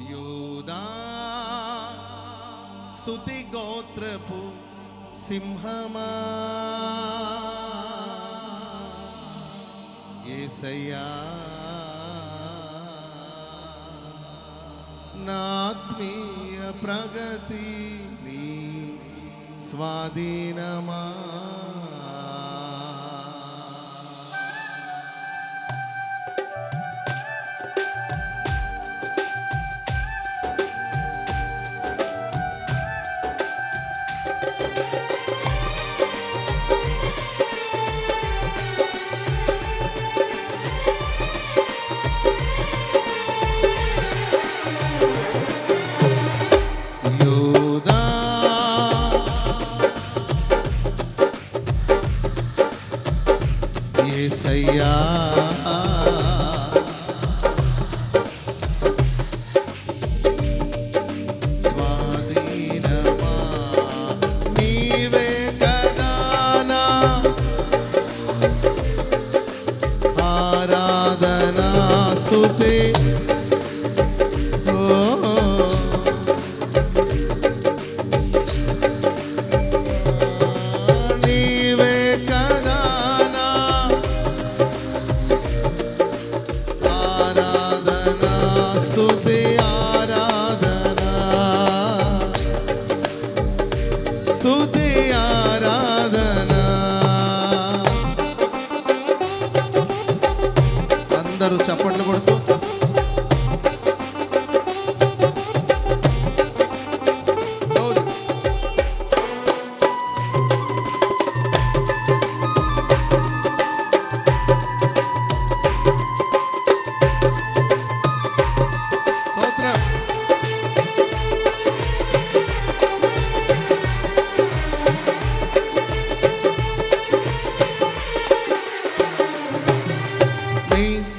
యూదా స్థుతి గోత్రపు సింహమా? ఏసయ్యా నాత్మీయ ప్రగతి నీ స్వాధీనమా?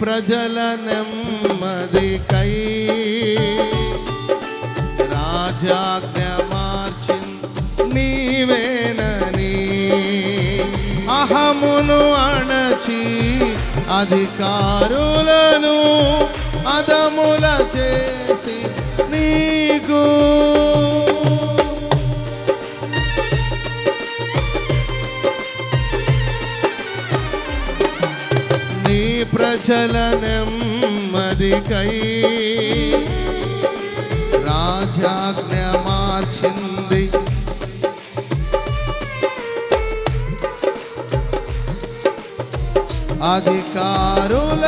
ప్రజల నెమ్మదికై రాజాజ్ఞ మార్చి నీవేనని అహమును అణచి అధికారులను అచల నెమ్మదికై రాజాజ్ఞ మార్చింది అధికారుల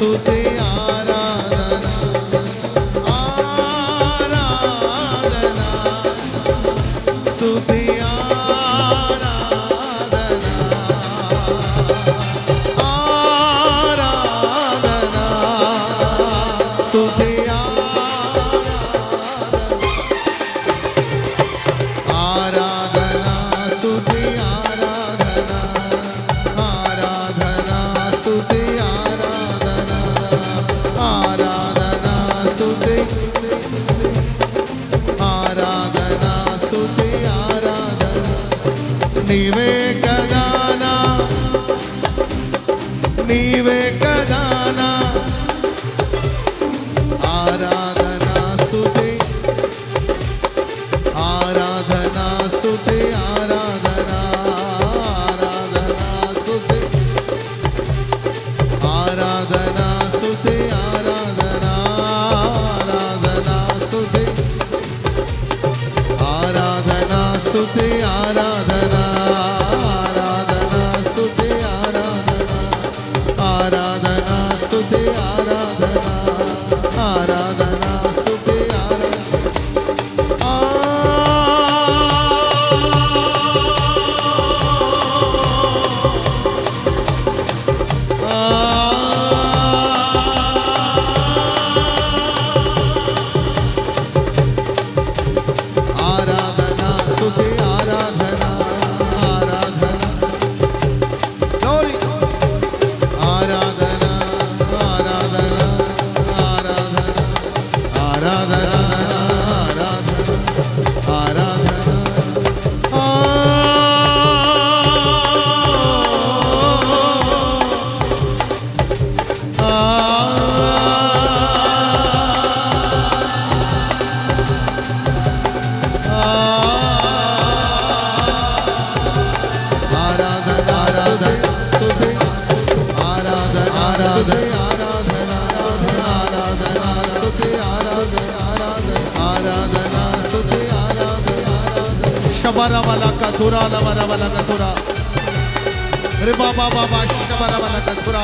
सुते నీవే కదానా. నీవే కదానా. ఆరాధనా సుతే ఆరాధనా సుతే ఆరాధనా ఆరాధనా సుతే. ఆరాధనా సుతే ఆరాధనా ఆరాధనా సుతే. ఆరాధనా సుతే ఆరాధనా ఆరాధనా ఆరాధన శబర వల కతురా లవర వల కతురా రిబా బాబా బా శబర వల కతురా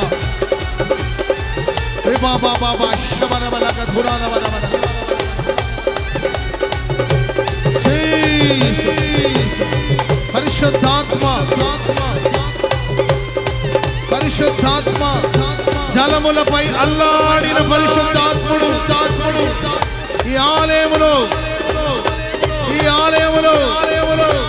రిబా బాబా బా శబర వల కతురా లవర వల Jesus. పరిశుద్ధాత్మ పరిశుద్ధాత్మ జలములపై అల్లాడిన పరిశుద్ధాత్ముడు ఈ ఆలయములో ఈ ఆలయంలో. ఆలయంలో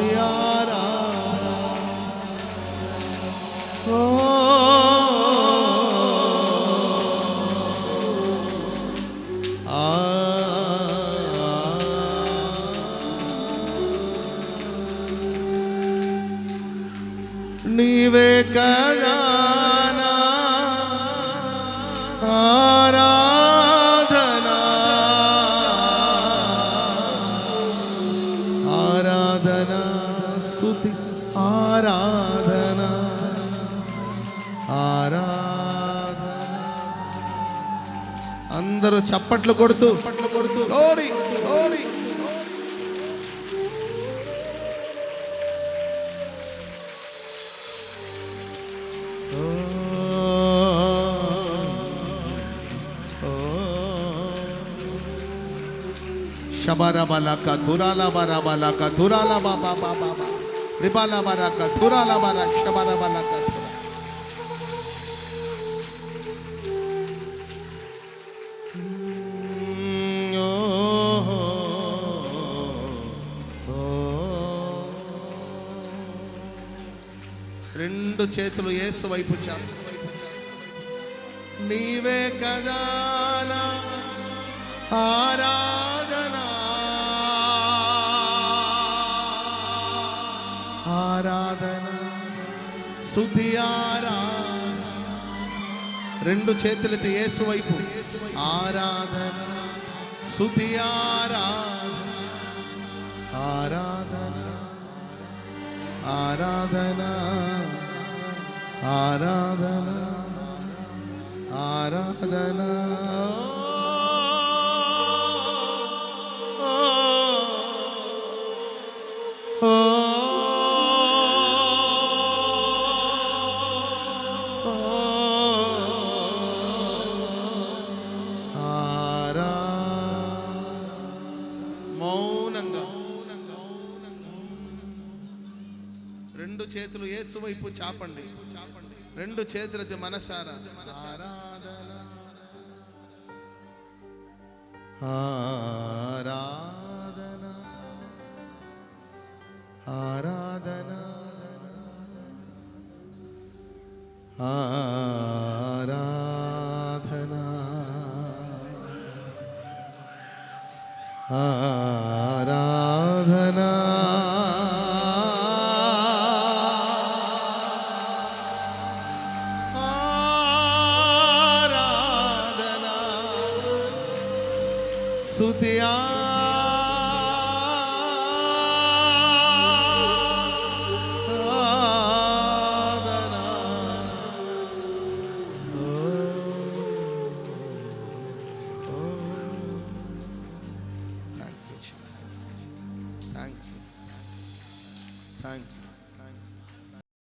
స్తుతి ఆరాధనా ఓ నీవే కదా చప్పట్లు కొడుతూ. లోరి లోరి శబరబలక తురాలబరబలక తురాలబాబా బాబా రిబలబరక తురాలబర శబరబలక రెండు చేతులు ఏసు వైపు నీవే కదా నా ఆరాధనా. ఆరాధన శుద్ధి ఆరాధన. రెండు చేతులతో యేసు వైపు. ఆరాధన శుద్ధి ఆరాధన. ఆరాధన ఆరాధన. ఆరాధన ఆరాధన ఓ, ఓ, ఆరా మౌనంగా రెండు చేతులు ఏసు వైపు చాపండి. రెండు చేతులది మనసారా? ఆరాధన. ఆరాధన. ఆరాధన. ఆ ఆరాధన స్తుతి ఆరాధన